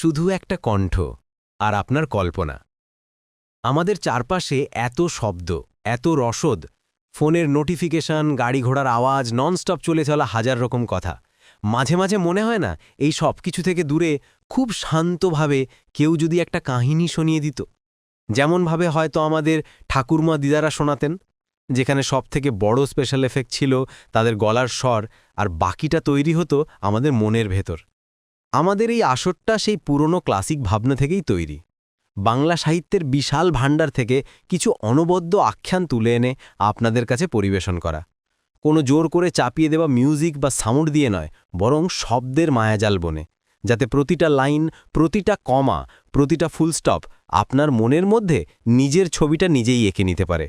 শুধু একটা কণ্ঠ আর আপনার কল্পনা। আমাদের চারপাশে এত শব্দ, এত রসদ, ফোনের নোটিফিকেশন, গাড়ি ঘোড়ার আওয়াজ, ননস্টপ চলে চলা হাজার রকম কথা। মাঝে মাঝে মনে হয় না, এই সব কিছু থেকে দূরে খুব শান্তভাবে কেউ যদি একটা কাহিনী শুনিয়ে দিত। যেমনভাবে হয়তো আমাদের ঠাকুরমা দিদারা শোনাতেন, যেখানে সব থেকে বড় স্পেশাল এফেক্ট ছিল তাদের গলার স্বর আর বাকিটা তৈরি হতো আমাদের মনের ভেতর। আমাদের এই আসরটা সেই পুরনো ক্লাসিক ভাবনা থেকেই তৈরি। বাংলা সাহিত্যের বিশাল ভাণ্ডার থেকে কিছু অনবদ্য আখ্যান তুলে এনে আপনাদের কাছে পরিবেশন করা। কোনো জোর করে চাপিয়ে দেওয়া মিউজিক বা সাউন্ড দিয়ে নয়, বরং শব্দের মায়াজাল বনে, যাতে প্রতিটা লাইন, প্রতিটা কমা, প্রতিটা ফুলস্টপ আপনার মনের মধ্যে নিজের ছবিটা নিজেই এঁকে নিতে পারে।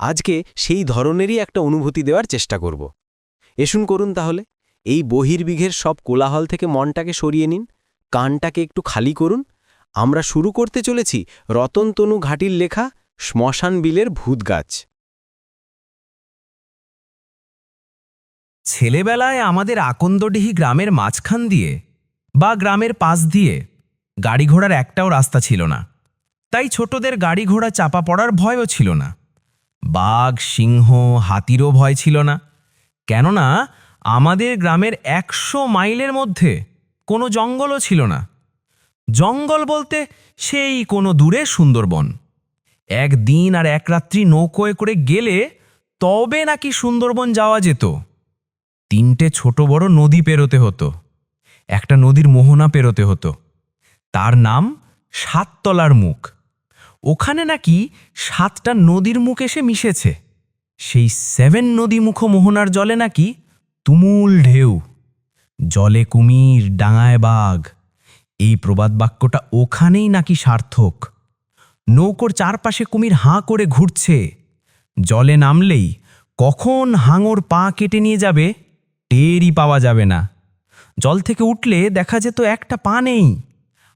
আজকে সেই ধরনেরই একটা অনুভূতি দেওয়ার চেষ্টা করব। এসুন করুন তাহলে। এই বহির্বিঘের সব কোলাহল থেকে মনটাকে সরিয়ে নিন, কানটাকে একটু খালি করুন। আমরা শুরু করতে চলেছি রতনতনু ঘাটির লেখা শ্মশান বিলের ভূত গাছ ছেলেবেলায় আমাদের আকন্দডিহি গ্রামের মাঝখান দিয়ে বা গ্রামের পাশ দিয়ে গাড়ি ঘোড়ার একটাও রাস্তা ছিল না। তাই ছোটদের গাড়ি ঘোড়া চাপা পড়ার ভয়ও ছিল না। বাঘ, সিংহ, হাতিরও ভয় ছিল না। কেননা আমাদের গ্রামের একশো মাইলের মধ্যে কোনো জঙ্গলও ছিল না। জঙ্গল বলতে সেই কোনো দূরে সুন্দরবন। একদিন আর এক রাত্রি নৌকোয় করে গেলে তবে নাকি সুন্দরবন যাওয়া যেত। তিনটে ছোট বড় নদী পেরোতে হতো। একটা নদীর মোহনা পেরোতে হতো। তার নাম সাততলার মুখ। ওখানে নাকি সাতটা নদীর মুখ এসে মিশেছে। সেই সেভেন নদী মুখ মোহনার জলে নাকি তুমুল ঢেউ, জলে কুমির, ডাঙায় বাঘ। এই প্রবাদ বাক্যটা ওখানেই নাকি সার্থক। নৌকোর চারপাশে কুমির হাঁ করে ঘুরছে। জলে নামলেই কখন হাঙর পা কেটে নিয়ে যাবে টেরই পাওয়া যাবে না। জল থেকে উঠলে দেখা যেত একটা পা নেই,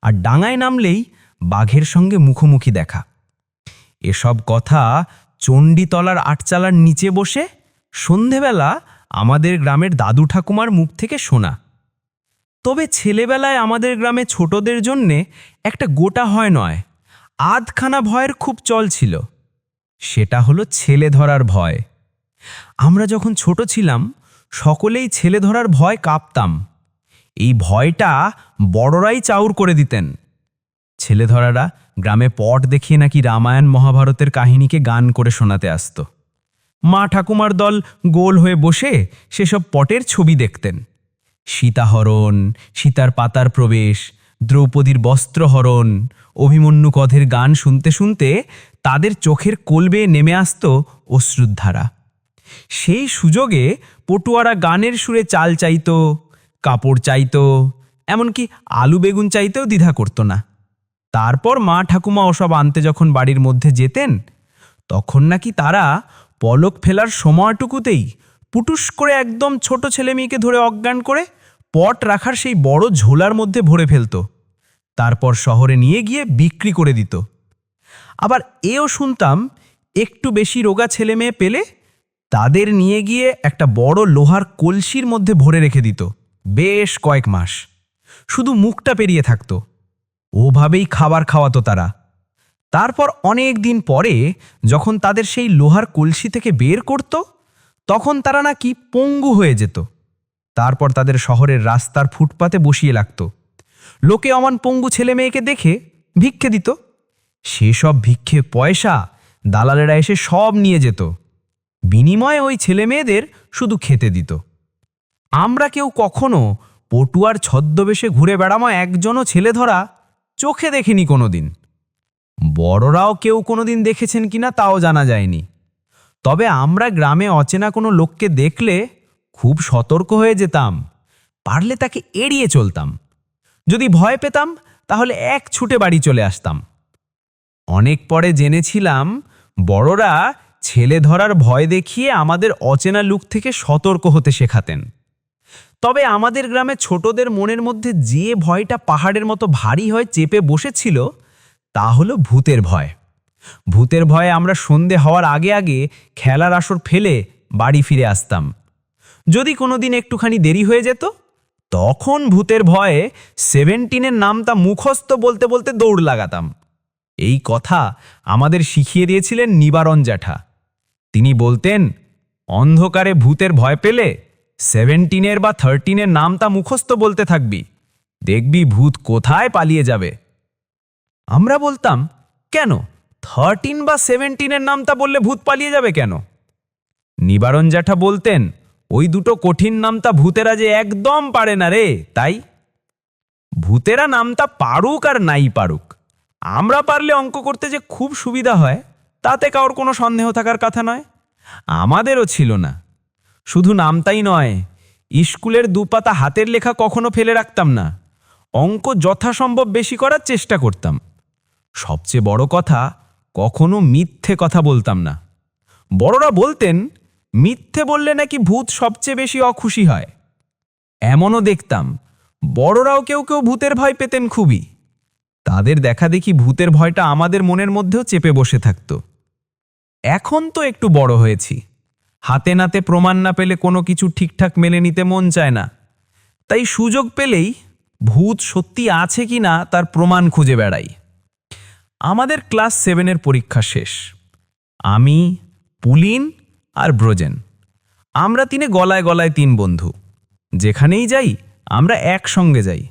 আর ডাঙায় নামলেই বাঘের সঙ্গে মুখোমুখি দেখা। এসব কথা চণ্ডীতলার আটচালার নিচে বসে সন্ধেবেলা আমাদের গ্রামের দাদু ঠাকুমার মুখ থেকে শোনা। তবে ছেলেবেলায় আমাদের গ্রামে ছোটদের জন্যে একটা গোটা হয় নয়, আধখানা ভয়ের খুব চল ছিল। সেটা হলো ছেলে ধরার ভয়। আমরা যখন ছোট ছিলাম, সকলেই ছেলে ধরার ভয় কাঁপতাম। এই ভয়টা বড়রাই চাউর করে দিতেন। ছেলে ধরারা গ্রামে পট দেখিয়ে নাকি রামায়ণ মহাভারতের কাহিনীকে গান করে শোনাতে আসত। মা ঠাকুমার দল গোল হয়ে বসে সেসব পটের ছবি দেখতেন। সীতাহরণ, সীতার পাতার প্রবেশ, দ্রৌপদীর বস্ত্রহরণ অভিমন্যু কধের গান শুনতে শুনতে তাদের চোখের কোলবে নেমে আসত অশ্রুদ্ধারা সেই সুযোগে পটুয়ারা গানের সুরে চাল চাইত, কাপড় চাইত, এমনকি আলু বেগুন চাইতেও দ্বিধা করত না। তারপর মা ঠাকুমা ওসব আনতে যখন বাড়ির মধ্যে যেতেন, তখন নাকি তারা পলক ফেলার সময়টুকুতেই পুটুস করে একদম ছোট ছেলে মেয়েকে ধরে অজ্ঞান করে পট রাখার সেই বড় ঝোলার মধ্যে ভরে ফেলতো। তারপর শহরে নিয়ে গিয়ে বিক্রি করে দিত। আবার এও শুনতাম একটু বেশি রোগা ছেলে মেয়ে পেলে তাদের নিয়ে গিয়ে একটা বড় লোহার কলসির মধ্যে ভরে রেখে দিত, বেশ কয়েক মাস। শুধু মুখটা পেরিয়ে থাকতো। ওভাবেই খাবার খাওয়াতো তারা। তারপর অনেক দিন পরে যখন তাদের সেই লোহার কলসি থেকে বের করত, তখন তারা নাকি পঙ্গু হয়ে যেত। তারপর তাদের শহরের রাস্তার ফুটপাতে বসিয়ে লাগত। লোকে অমান পঙ্গু ছেলে মেয়েকে দেখে ভিক্ষে দিত। সেসব ভিক্ষে পয়সা দালালেরা এসে সব নিয়ে যেত। বিনিময়ে ওই ছেলে মেয়েদের শুধু খেতে দিত। আমরা কেউ কখনো পটুয়ার ছদ্মবেশে ঘুরে বেড়ামো একজনও ছেলে ধরা চোখে দেখিনি কোনোদিন। বড়রাও কেউ কোনোদিন দেখেছেন কিনা তাও জানা যায়নি। তবে আমরা গ্রামে অচেনা কোনো লোককে দেখলে খুব সতর্ক হয়ে যেতাম, পারলে তাকে এড়িয়ে চলতাম। যদি ভয় পেতাম, তাহলে এক ছুটে বাড়ি চলে আসতাম। অনেক পরে জেনেছিলাম, বড়রা ছেলে ধরার ভয় দেখিয়ে আমাদের অচেনা লুক থেকে সতর্ক হতে শেখাতেন। তবে আমাদের গ্রামে ছোটদের মনের মধ্যে যে ভয়টা পাহাড়ের মতো ভারী হয়ে চেপে বসেছিল তা হলো ভূতের ভয়। ভূতের ভয়ে আমরা সন্ধে হওয়ার আগে আগে খেলার আসর ফেলে বাড়ি ফিরে আসতাম। যদি কোনোদিন একটুখানি দেরি হয়ে যেত, তখন ভূতের ভয়ে সেভেন্টিনের নামটা মুখস্থ বলতে বলতে দৌড় লাগাতাম। এই কথা আমাদের শিখিয়ে দিয়েছিলেন নিবারণ জ্যাঠা। তিনি বলতেন, অন্ধকারে ভূতের ভয় পেলে সেভেন্টিনের বা থার্টিনের নামটা মুখস্থ বলতে থাকবি। দেখবি ভূত কোথায় পালিয়ে যাবে। আমরা বলতাম, কেন? থার্টিন বা সেভেন্টিনের নামটা বললে ভূত পালিয়ে যাবে কেন? নিবারণ জ্যাঠা বলতেন, ওই দুটো কঠিন নামটা ভূতেরা যে একদম পারে না রে, তাই? ভূতেরা নামটা পারুক আর নাই পারুক। আমরা পারলে অঙ্ক করতে যে খুব সুবিধা হয়, তাতে কারোর কোনো সন্দেহ থাকার কথা নয়। আমাদেরও ছিল না। শুধু নামটাই নয়, স্কুলের দুপাতা হাতের লেখা কখনো ফেলে রাখতাম না। অঙ্ক যথাসম্ভব বেশি করার চেষ্টা করতাম। সবচেয়ে বড় কথা, কখনো মিথ্যে কথা বলতাম না। বড়রা বলতেন, মিথ্যে বললে নাকি ভূত সবচেয়ে বেশি অখুশি হয়? এমনও দেখতাম, বড়রাও কেউ কেউ ভূতের ভয় পেতেন খুবই। তাদের দেখা দেখি ভূতের ভয়টা আমাদের মনের মধ্যেও চেপে বসে থাকত। এখন তো একটু বড় হয়েছি। হাতে নাতে প্রমাণ না পেলে কোনো কিছু ঠিকঠাক মেনে নিতে মন চায় না। তাই সুযোগ পেলেই ভূত সত্যি আছে কি না তার প্রমাণ খুঁজে বেড়াই। আমাদের ক্লাস সেভেনের পরীক্ষা শেষ। আমি, পুলিন আর ব্রোজেন। আমরা তিনে গলায় গলায় তিন বন্ধু। যেখানেই যাই, আমরা একসঙ্গে যাই।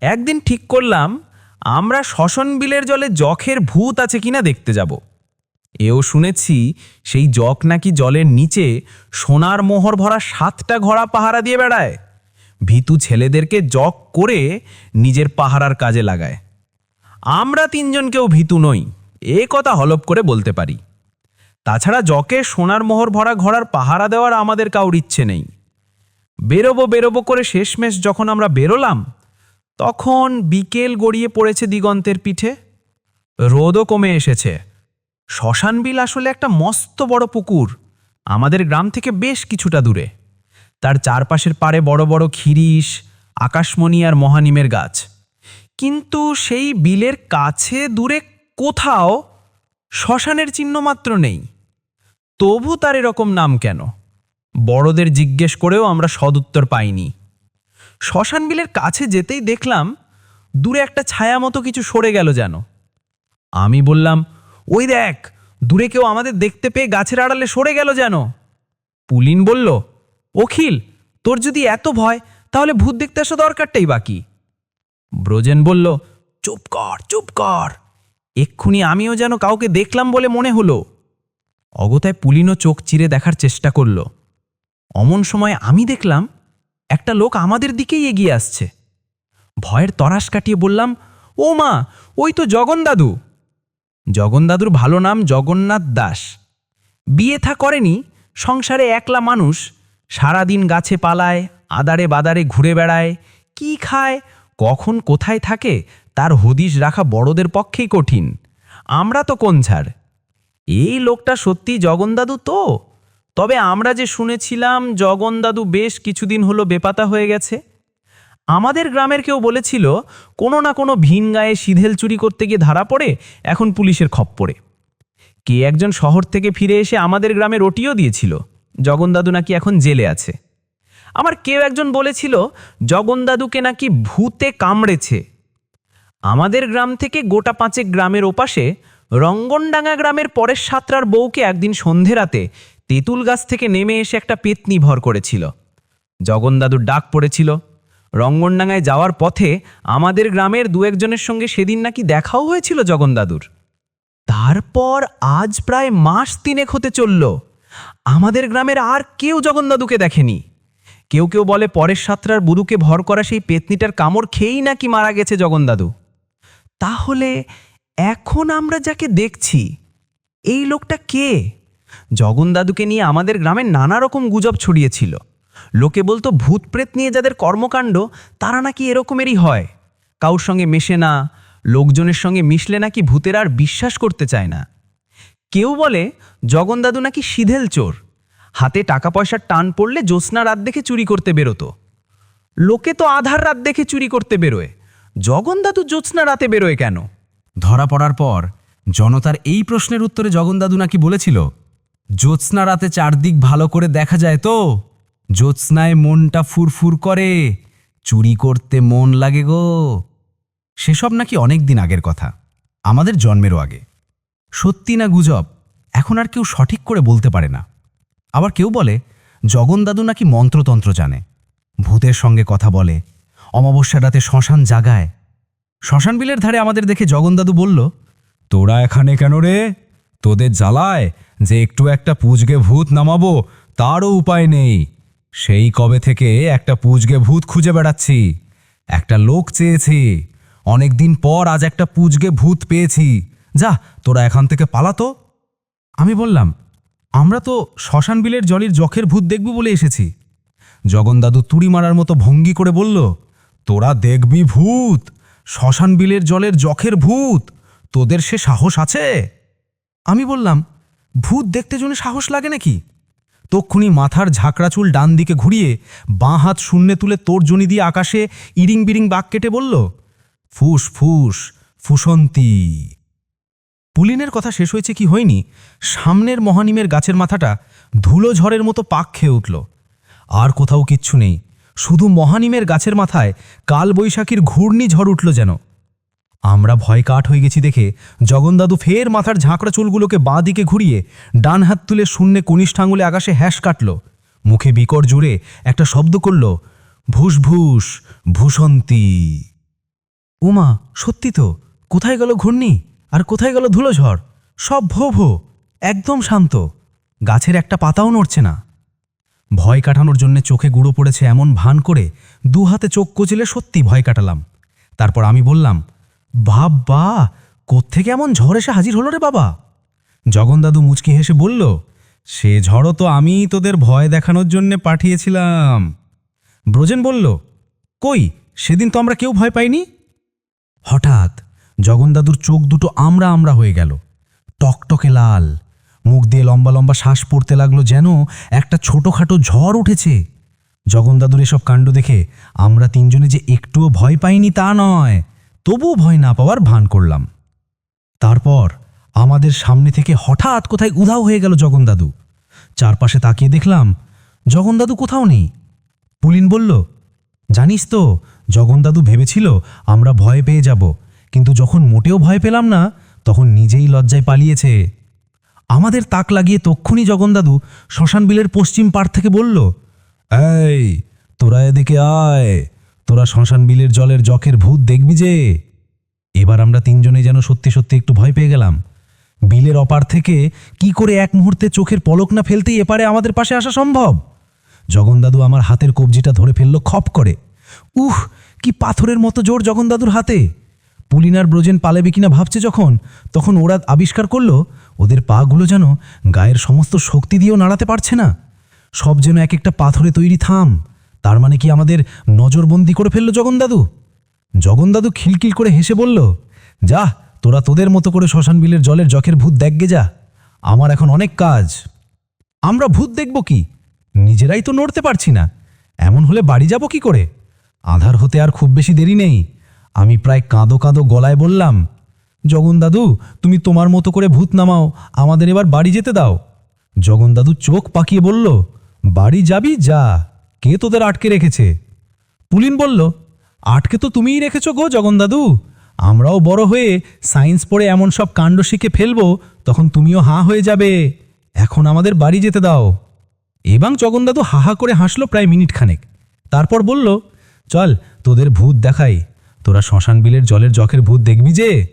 একদিন ঠিক করলাম, আমরা শ্মশন বিলের জলে জখের ভূত আছে কিনা দেখতে যাব। এও শুনেছি, সেই জক নাকি জলের নিচে সোনার মোহর ভরা সাতটা ঘোড়া পাহারা দিয়ে বেড়ায়। ভীতু ছেলেদেরকে জক করে নিজের পাহারার কাজে লাগায়। আমরা তিনজন কেউ ভীতু নই, এ কথা হলপ করে বলতে পারি। তাছাড়া জকে সোনার মোহর ভরা ঘোড়ার পাহারা দেওয়ার আমাদের কাউর ইচ্ছে নেই। বেরোবো বেরোবো করে শেষমেশ যখন আমরা বেরোলাম, তখন বিকেল গড়িয়ে পড়েছে দিগন্তের পিঠে। রোদও কমে এসেছে। শ্মশান বিল আসলে একটা মস্ত বড় পুকুর। আমাদের গ্রাম থেকে বেশ কিছুটা দূরে। তার চারপাশের পাড়ে বড় বড় খিরিস আকাশমণি আর মহানিমের গাছ। কিন্তু সেই বিলের কাছে দূরে কোথাও শ্মশানের চিহ্ন মাত্র নেই। তবু তার এরকম নাম কেন? বড়দের জিজ্ঞেস করেও আমরা সদুত্তর পাইনি। শ্মশান বিলের কাছে যেতেই দেখলাম দূরে একটা ছায়া মতো কিছু সরে গেল যেন। আমি বললাম, ওই দেখ, দূরে কেউ আমাদের দেখতে পেয়ে গাছের আড়ালে সরে গেল যেন। পুলিন বলল, অখিল, তোর যদি এত ভয়, তাহলে ভূত দেখতে আসা দরকারটাই বাকি। ব্রজেন বলল, চুপ কর চুপ কর। এক্ষুনি আমিও যেন কাউকে দেখলাম বলে মনে হলো। অগতায় পুলিনও চোখ চিরে দেখার চেষ্টা করল। অমন সময় আমি দেখলাম, একটা লোক আমাদের দিকেই এগিয়ে আসছে। ভয়ের তরাস কাটিয়ে বললাম, ও মা, ওই তো জগন দাদু। জগন দাদুর ভালো নাম জগন্নাথ দাস। বিয়ে থা করেনি, সংসারে একলা মানুষ, সারাদিন গাছে পালায়, আদারে বাদারে ঘুরে বেড়ায়, কি খায় কখন কোথায় থাকে, তার হদিশ রাখা বড়দের পক্ষেই কঠিন। আমরা তো কোন ছাড়? এই লোকটা সত্যি জগনদাদু তো? তবে আমরা যে শুনেছিলাম, জগনদাদু বেশ কিছুদিন হলো বেপাতা হয়ে গেছে। আমাদের গ্রামের কেউ বলেছিল, কোনো না কোনো ভিন গায়ে সিধেল চুরি করতে গিয়ে ধরা পড়ে, এখন পুলিশের খপ্পরে কে একজন শহর থেকে ফিরে এসে আমাদের গ্রামে রটিও দিয়েছিল। জগনদাদু নাকি এখন জেলে আছে। আমার কেউ একজন বলেছিল, জগনদাদুকে নাকি ভূতে কামড়েছে। আমাদের গ্রাম থেকে গোটা পাঁচেক গ্রামের ওপাশে রঙ্গনডাঙ্গা গ্রামের পরের সাতরার বউকে একদিন সন্ধে রাতে তেঁতুল গাছ থেকে নেমে এসে একটা পেতনি ভর করেছিল। জগনদাদুর ডাক পড়েছিল। রঙ্গনডাঙ্গায় যাওয়ার পথে আমাদের গ্রামের দু একজনের সঙ্গে সেদিন নাকি দেখাও হয়েছিল জগনদাদুর। তারপর আজ প্রায় মাস তিনেক হতে চলল। আমাদের গ্রামের আর কেউ জগনদাদুকে দেখেনি। কেউ কেউ বলে পরের সাতরার বুড়ুকে ভর করা সেই পেতনিটার কামড় খেয়েই নাকি মারা গেছে জগনদাদু তাহলে এখন আমরা যাকে দেখছি, এই লোকটা কে? জগনদাদুকে নিয়ে আমাদের গ্রামে নানা রকম গুজব ছড়িয়েছিল। লোকে বলতো ভূত প্রেত নিয়ে যাদের কর্মকাণ্ড, তারা নাকি এরকমেরই হয়। কাউর সঙ্গে মেশে না, লোকজনের সঙ্গে মিশলে নাকি ভূতের আর বিশ্বাস করতে চায় না। কেউ বলে জগনদাদু নাকি সিধেল চোর। হাতে টাকা পয়সার টান পড়লে জ্যোৎস্না রাত দেখে চুরি করতে বেরোতো। লোকে তো আধার রাত দেখে চুরি করতে বেরোয়। জগনদাদু জ্যোৎস্না রাতে বেরোয় কেন? ধরা পড়ার পর জনতার এই প্রশ্নের উত্তরে জগনদাদু নাকি বলেছিল, জ্যোৎস্না রাতে চারদিক ভালো করে দেখা যায় তো? জ্যোৎস্নায় মনটা ফুরফুর করে, চুরি করতে মন লাগে গো। সেসব নাকি অনেক দিন আগের কথা, আমাদের জন্মেরও আগে। সত্যি না গুজব, এখন আর কেউ সঠিক করে বলতে পারে না। আবার কেউ বলে, জগন দাদু নাকি মন্ত্রতন্ত্র জানে। ভূতের সঙ্গে কথা বলে, অমাবস্যার রাতে শ্মশান জাগায়। শ্মশান বিলের ধারে আমাদের দেখে জগন দাদু বলল, তোরা এখানে কেন রে? তোদের জ্বালায় যে একটু একটা পুজগে ভূত নামাবো, তারও উপায় নেই। সেই কবে থেকে একটা পুজগে ভূত খুঁজে বেড়াচ্ছি। একটা লোক চেয়েছি। অনেক দিন পর আজ একটা পুজগে ভূত পেয়েছি। যা, তোরা এখান থেকে পালাতো? আমি বললাম আমরা তো শ্মশান বিলের জলের জখের ভূত দেখব বলে এসেছি। জগন দাদু তুড়ি মারার মতো ভঙ্গি করে বলল, তোরা দেখবি ভূত, শ্মশান বিলের জলের জখের ভূত, তোদের সে সাহস আছে? আমি বললাম, ভূত দেখতে জন্য সাহস লাগে নাকি? তক্ষুনি মাথার ঝাঁকড়া চুল ডান দিকে ঘুরিয়ে বাঁ হাত শূন্যে তুলে তোর জনি দিয়ে আকাশে ইরিং বিরিং বাক কেটে বলল, ফুস ফুস, ফুসন্তি। পুলিনের কথা শেষ হয়েছে কি হয়নি? সামনের মহানিমের গাছের মাথাটা ধুলো ঝড়ের মতো পাক খেয়ে উঠল। আর কোথাও কিচ্ছু নেই। শুধু মহানিমের গাছের মাথায় কাল বৈশাখীর ঘূর্ণি ঝড় উঠল যেন। আমরা ভয় কাঠ হয়ে গেছি দেখে জগনদাদু ফের মাথার ঝাঁকড়া চুলগুলোকে বাঁ দিকে ঘুরিয়ে ডান হাত তুলে শূন্যে কনিষ্ঠ আঙুলে আকাশে হ্যাস কাটল। মুখে বিকট জুড়ে একটা শব্দ করল ভুস ভূসন্তী উমা, সত্যি তো? কোথায় গেল ঘূর্ণি? আর কোথায় গেল ধুলোঝড়? সব ভো ভো, একদম শান্ত। গাছের একটা পাতাও নড়ছে না। ভয় কাটানোর জন্য চোখে গুঁড়ো পড়েছে এমন ভান করে দু হাতে চোখ কচিলে সত্যি ভয় কাটালাম। তারপর আমি বললাম বাবা কোত্থেকে এমন ঝড় এসে হাজির হলো রে বাবা? জগনদাদু মুচকি হেসে বলল, সে ঝড়ও তো আমি তোদের ভয় দেখানোর জন্য পাঠিয়েছিলাম। ব্রজেন বলল, কই, সেদিন তো আমরা কেউ ভয় পাইনি? হঠাৎ জগনদাদুর চোখ দুটো আমরা আমরা হয়ে গেল। টকটকে লাল। মুখ দিয়ে লম্বা লম্বা শ্বাস পড়তে লাগল যেন একটা ছোটোখাটো ঝড় উঠেছে। জগনদাদুর এসব কাণ্ড দেখে আমরা তিনজনে যে একটুও ভয় পাইনি তা নয়, তবুও ভয় না পাওয়ার ভান করলাম। তারপর আমাদের সামনে থেকে হঠাৎ কোথায় উধাও হয়ে গেল জগনদাদু। চারপাশে তাকিয়ে দেখলাম জগনদাদু কোথাও নেই। পুলিন বলল, জানিস তো, জগনদাদু ভেবেছিল আমরা ভয় পেয়ে যাব। কিন্তু যখন মোটেও ভয় পেলাম না, তখন নিজেই লজ্জায় পালিয়েছে। আমাদের তাক লাগিয়ে তক্ষুনি জগনদাদু শ্মশান বিলের পশ্চিম পাড় থেকে বলল, এই, তোরা এদিকে আয়। তোরা শ্মশান বিলের জলের জখের ভূত দেখবি যে? এবার আমরা তিনজনে যেন সত্যি সত্যি একটু ভয় পেয়ে গেলাম। বিলের অপার থেকে কি করে এক মুহূর্তে চোখের পলক না ফেলতেই এপারে আমাদের পাশে আসা সম্ভব? জগনদাদু আমার হাতের কবজিটা ধরে ফেলল, খপ করে। উহ, কি পাথরের মতো জোর জগনদাদুর হাতে! পুলিনার ব্রোজেন পালাবে কিনা ভাবছে যখন? তখন ওরা আবিষ্কার করল, ওদের পাগুলো যেন গায়ের সমস্ত শক্তি দিয়েও নাড়াতে পারছে না। সব যেন এক একটা পাথরে তৈরি থাম। তার মানে কি আমাদের নজরবন্দি করে ফেলল জগনদাদু? জগনদাদু খিলখিল করে হেসে বলল যা তোরা তোদের মতো করে শ্মশান বিলের জলের জখের ভূত দেখগে যা। আমার এখন অনেক কাজ। আমরা ভূত দেখব কি? নিজেরাই তো নড়তে পারছি না। এমন হলে বাড়ি যাব কি করে? আধার হতে আর খুব বেশি দেরি নেই। আমি প্রায় কাঁদো কাঁদো গলায় বললাম, জগন দাদু, তুমি তোমার মতো করে ভূত নামাও, আমাদের এবার বাড়ি যেতে দাও। জগন দাদু চোখ পাকিয়ে বলল, বাড়ি যাবি? যা। কে তোদের আটকে রেখেছে? পুলিন বলল, আটকে তো তুমিই রেখেছো গো, জগন দাদু। আমরাও বড় হয়ে সায়েন্স পড়ে এমন সব কাণ্ড শিখে ফেলব, তখন তুমিও হাঁ হয়ে যাবে। এখন আমাদের বাড়ি যেতে দাও। এবং জগনদাদু হাহা করে হাসলো প্রায় মিনিট খানেক তারপর বলল, চল, তোদের ভূত দেখাই। তোরা শ্মশান বিলের জলের জখের ভূত দেখবি যে?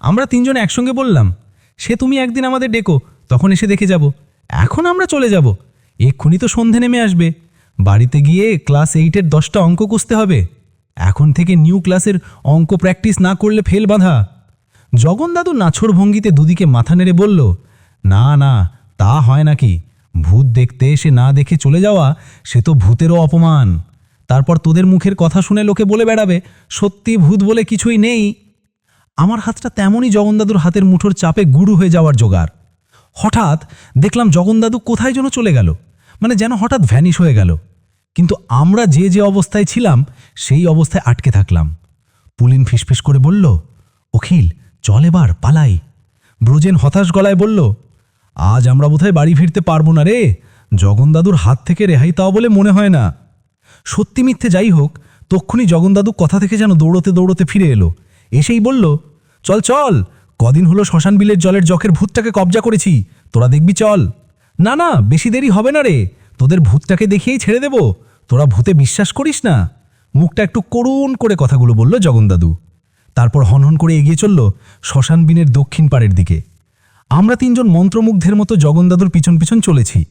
আমরা তিনজন একসঙ্গে বললাম, সে তুমি একদিন আমাদের ডেকো, তখন এসে দেখে যাব। এখন আমরা চলে যাব। এক্ষুনি তো সন্ধে নেমে আসবে। বাড়িতে গিয়ে ক্লাস এইটের দশটা অঙ্ক কষতে হবে। এখন থেকে নিউ ক্লাসের অঙ্ক প্র্যাকটিস না করলে ফেল বাঁধা। জগনদাদু নাছড় ভঙ্গিতে দুদিকে মাথা নেড়ে বলল, না না, তা হয় নাকি। ভূত দেখতে এসে না দেখে চলে যাওয়া, সে তো ভূতেরও অপমান। তারপর তোদের মুখের কথা শুনে লোকে বলে বেড়াবে, সত্যি ভূত বলে কিছুই নেই। আমার হাতটা তেমনই জগন্দাদুর হাতের মুঠোর চাপে গুরু হয়ে যাওয়ার জোগাড়। হঠাৎ দেখলাম জগনদাদু কোথায় যেন চলে গেল মানে যেন হঠাৎ ভ্যানিশ হয়ে গেল। কিন্তু আমরা যে যে অবস্থায় ছিলাম, সেই অবস্থায় আটকে থাকলাম। পুলিন ফিসফিস করে বলল, অখিল, চল এবার, পালাই। ব্রোজেন হতাশ গলায় বলল, আজ আমরা বোধহয় বাড়ি ফিরতে পারব না রে। জগনদাদুর হাত থেকে রেহাই তাও বলে মনে হয় না। সত্যি মিথ্যে যাই হোক, তক্ষুনি জগনদাদু কথা থেকে যেন দৌড়তে দৌড়তে ফিরে এলো। এসেই বলল, চল চল, কদিন হলো শ্মশান বিলের জলের জখের ভূতটাকে কবজা করেছি, তোরা দেখবি, চল। না না, বেশি দেরি হবে না রে, তোদের ভূতটাকে দেখিয়েই ছেড়ে দেব, তোরা ভূতে বিশ্বাস করিস না। মুখটা একটু করুণ করে কথাগুলো বলল জগনদাদু। তারপর হনহন করে এগিয়ে চলল শ্মশান বিনের দক্ষিণ পাড়ের দিকে। আমরা তিনজন মন্ত্রমুগ্ধের মতো জগনদাদুর পিছন পিছন চলেছি।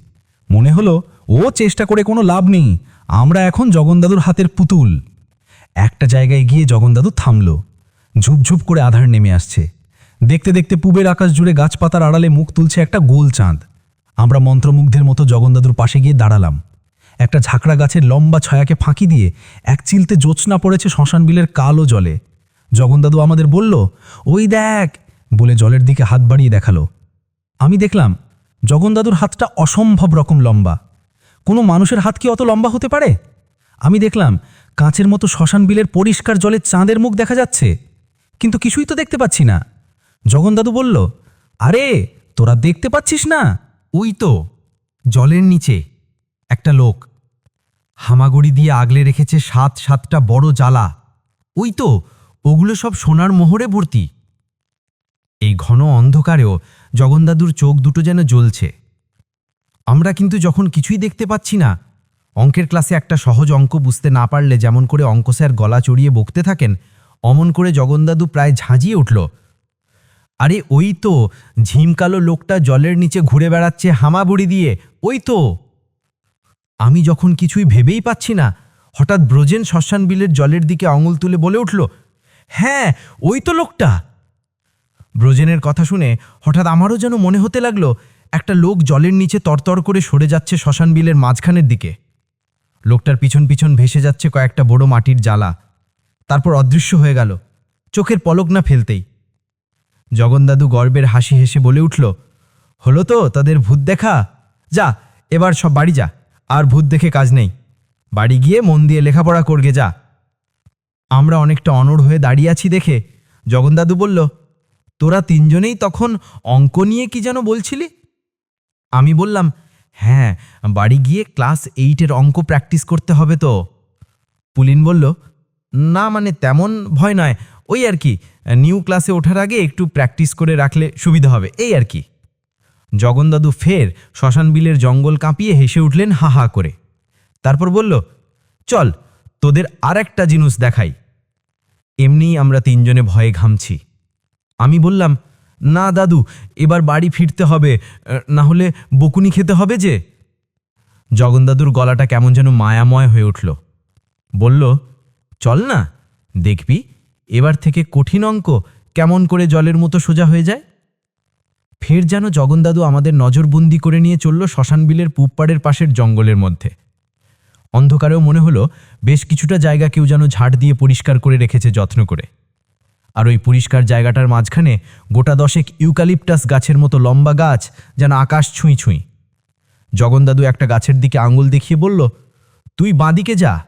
মনে হলো, ও চেষ্টা করে কোনো লাভ নেই আমরা এখন জগনদাদুর হাতের পুতুল। একটা জায়গায় গিয়ে জগনদাদু থামল। ঝুপঝুপ করে আধার নেমে আসছে। দেখতে দেখতে পুবের আকাশ জুড়ে গাছপাতার আড়ালে মুখ তুলছে একটা গোল চাঁদ। আমরা মন্ত্রমুগ্ধের মতো জগনদাদুর পাশে গিয়ে দাঁড়ালাম। একটা ঝাঁকড়া গাছের লম্বা ছায়াকে ফাঁকি দিয়ে এক চিলতে জোৎস্না পড়েছে শ্মশান বিলের কালো জলে। জগনদাদু আমাদের বলল, ওই দেখ! বলে জলের দিকে হাত বাড়িয়ে দেখাল। আমি দেখলাম, জগনদাদুর হাতটা অসম্ভব রকম লম্বা। কোনো মানুষের হাত কি অত লম্বা হতে পারে? আমি দেখলাম কাঁচের মতো শ্মশান বিলের পরিষ্কার জলে চাঁদের মুখ দেখা যাচ্ছে, কিন্তু কিছুই তো দেখতে পাচ্ছি না। জগনদাদু বলল, আরে, তোরা দেখতে পাচ্ছিস না? ওই তো, জলের নিচে, একটা লোক। হামাগুড়ি দিয়ে আগলে রেখেছে সাত সাতটা বড় জ্বালা। ওই তো, ওগুলো সব সোনার মোহরে ভর্তি। এই ঘন অন্ধকারেও জগনদাদুর চোখ দুটো যেন জ্বলছে। আমরা কিন্তু যখন কিছুই দেখতে পাচ্ছি না, অঙ্কের ক্লাসে একটা সহজ অঙ্ক বুঝতে না পারলে যেমন করে অঙ্ক স্যার গলা চড়িয়ে বকতে থাকেন, অমন করে জগনদাদু প্রায় ঝাঁঝিয়ে উঠল। আরে ওই তো ঝিমকালো লোকটা জলের নিচে ঘুরে বেড়াচ্ছে হামাবুড়ি দিয়ে, ওই তো। আমি যখন কিছুই ভেবেই পাচ্ছি না, হঠাৎ ব্রজেন শ্মশান বিলের জলের দিকে আঙুল তুলে বলে উঠল হ্যাঁ ওই তো লোকটা। ব্রজেনের কথা শুনে হঠাৎ আমারও যেন মনে হতে লাগল একটা লোক জলের নিচে তরতর করে সরে যাচ্ছে শ্মশান বিলের মাঝখানের দিকে। লোকটার পিছন পিছন ভেসে যাচ্ছে কয়েকটা বড় মাটির জ্বালা। তারপর অদৃশ্য হয়ে গেল, চোখের পলক না ফেলতেই। জগনদাদু গর্বের হাসি হেসে বলে উঠল, হলো তো তাদের ভূত দেখা। যা, এবার সব বাড়ি যা, আর ভূত দেখে কাজ নেই। বাড়ি গিয়ে মন দিয়ে লেখাপড়া করগে যা। আমরা অনেকটা অনড় হয়ে দাঁড়িয়ে আছি দেখে জগনদাদু বলল, তোরা তিনজনেই তখন অঙ্ক নিয়ে কি যেন বলছিলি? আমি বললাম হ্যাঁ বাড়ি গিয়ে ক্লাস এইটের অঙ্ক প্র্যাকটিস করতে হবে তো? পুলিন বলল, না মানে তেমন ভয় নয়, ওই আর কি নিউ ক্লাসে ওঠার আগে একটু প্র্যাকটিস করে রাখলে সুবিধা হবে, এই আর কি। জগনদাদু ফের শ্মশান বিলের জঙ্গল কাঁপিয়ে হেসে উঠলেন হা হা করে। তারপর বলল, চল, তোদের আর একটা জিনিস দেখাই। এমনিই আমরা তিনজনে ভয়ে ঘামছি। আমি বললাম না দাদু, এবার বাড়ি ফিরতে হবে। না হলে বকুনি খেতে হবে যে? জগনদাদুর গলাটা কেমন যেন মায়াময় হয়ে উঠল। বলল, চল না, দেখবি, এবার থেকে কঠিন অঙ্ক, কেমন করে জলের মতো সোজা হয়ে যায়? ফের যেন জগনদাদু আমাদের নজরবন্দি করে নিয়ে চলল শ্মশান বিলের পুবপাড়ের পাশের জঙ্গলের মধ্যে। অন্ধকারেও মনে হলো, বেশ কিছুটা জায়গা কেউ যেন ঝাড় দিয়ে পরিষ্কার করে রেখেছে যত্ন করে। আর ওই পরিষ্কার জায়গাটার মাঝখানে গোটা দশেক ইউকালিপটাস গাছের মতো লম্বা গাছ যেন আকাশ ছুঁই ছুঁই। জগনদাদু একটা গাছের দিকে আঙুল দেখিয়ে বলল, তুই বাঁদিকে যা,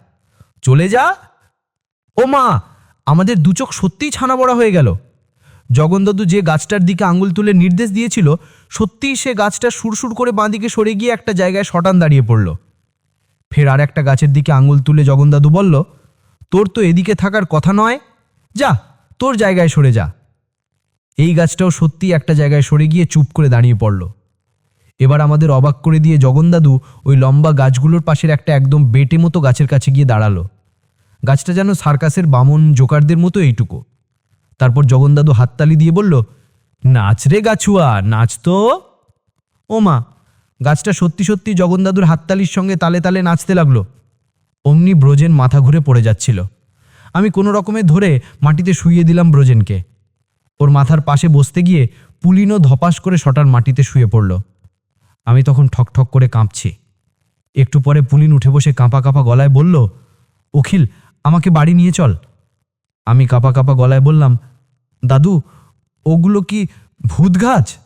চলে যা। ও মা, আমাদের দুচোখ সত্যিই ছানা বড়া হয়ে গেল। জগনদাদু যে গাছটার দিকে আঙুল তুলে নির্দেশ দিয়েছিল, সত্যিই সে গাছটা সুরসুর করে বাঁদিকে সরে গিয়ে একটা জায়গায় শটান দাঁড়িয়ে পড়ল। ফের আর একটা গাছের দিকে আঙুল তুলে জগনদাদু বলল, তোর তো এদিকে থাকার কথা নয়। যা তোর জায়গায় সরে যা। এই গাছটাও সত্যি একটা জায়গায় সরে গিয়ে চুপ করে দাঁড়িয়ে পড়ল। এবার আমাদের অবাক করে দিয়ে জগনদাদু ওই লম্বা গাছগুলোর পাশের একটা একদম বেটে মতো গাছের কাছে গিয়ে দাঁড়াল। গাছটা যেন সার্কাসের বামন জোকারদের মতো এইটুকু। তারপর জগনদাদু হাততালি দিয়ে বলল, নাচ রে গাছুয়া, নাচ তো। ও মা। গাছটা সত্যি সত্যি জগনদাদুর হাততালির সঙ্গে তালে তালে নাচতে লাগল। অমনি ব্রজেন মাথা ঘুরে পড়ে যাচ্ছিল। আমি কোনো রকমে ধরে মাটিতে শুইয়ে দিলাম ব্রোজেনকে। ওর মাথার পাশে বসতে গিয়ে পুলিনও ধপাস করে শটার মাটিতে শুয়ে পড়ল। আমি তখন ঠক ঠক করে কাঁপছি। একটু পরে পুলিন উঠে বসে কাঁপা কাঁপা গলায় বলল অখিল আমাকে বাড়ি নিয়ে চল। আমি কাঁপা কাঁপা গলায় বললাম, দাদু, ওগুলো কি ভূত গাছ?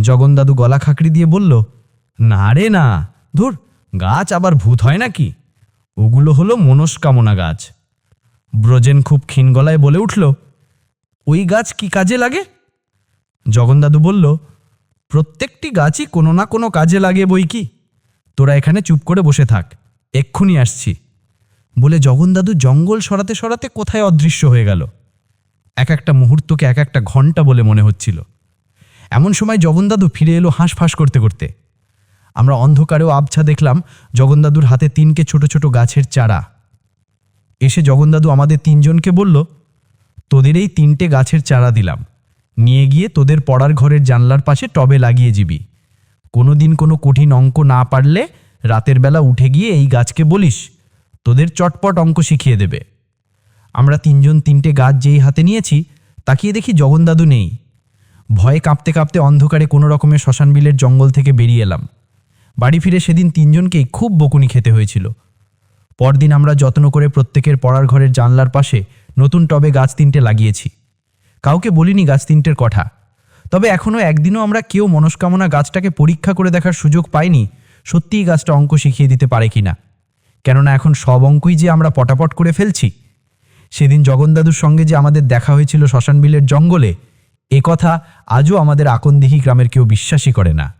জগন দাদু গলা খাকড়ি দিয়ে বলল, না রে না, ধুর, গাছ আবার ভূত হয় নাকি? ওগুলো হলো মনস্কামনা গাছ। ব্রজেন খুব ক্ষীণ গলায় বলে উঠল, ওই গাছ কি কাজে লাগে? জগনদাদু বলল, প্রত্যেকটি গাছই কোনো না কোনো কাজে লাগে বই কি। তোরা এখানে চুপ করে বসে থাক, এক্ষুনি আসছি। বলে জগনদাদু জঙ্গল সরাতে সরাতে কোথায় অদৃশ্য হয়ে গেল। এক একটা মুহূর্তকে এক একটা ঘণ্টা বলে মনে হচ্ছিল। এমন সময় জগনদাদু ফিরে এলো হাঁসফাঁস করতে করতে। আমরা অন্ধকারেও আবছা দেখলাম জগনদাদুর হাতে তিনকে ছোট ছোট গাছের চারা। এসে জগনদাদু আমাদের তিনজনকে বলল, তোদের এই তিনটে গাছের চারা দিলাম। নিয়ে গিয়ে তোদের পড়ার ঘরের জানলার পাশে টবে লাগিয়ে জিবি কোনো দিন কোনো কঠিন অঙ্ক না পারলে রাতের বেলা উঠে গিয়ে এই গাছকে বলিস, তোদের চটপট অঙ্ক শিখিয়ে দেবে। আমরা তিনজন তিনটে গাছ যেই হাতে নিয়েছি, তাকিয়ে দেখি জগনদাদু নেই। ভয়ে কাঁপতে কাঁপতে অন্ধকারে কোনো রকমের শ্মশান বিলের জঙ্গল থেকে বেরিয়ে এলাম। বাড়ি ফিরে সেদিন তিনজনকেই খুব বকুনি খেতে হয়েছিল। পরদিন আমরা যত্ন করে প্রত্যেকের পড়ার ঘরের জানলার পাশে নতুন টবে গাছ তিনটে লাগিয়েছি। কাউকে বলিনি গাছ তিনটের কথা। তবে এখনও একদিনও আমরা কেউ মনস্কামনা গাছটাকে পরীক্ষা করে দেখার সুযোগ পাইনি, সত্যিই গাছটা অঙ্ক শিখিয়ে দিতে পারে কি না। কেননা এখন সব অঙ্কই যে আমরা পটাপট করে ফেলছি। সেদিন জগনদাদুর সঙ্গে যে আমাদের দেখা হয়েছিল শ্মশান বিলের জঙ্গলে, এ কথা আজও আমাদের আকন্দিহি গ্রামের কেউ বিশ্বাসই করে না।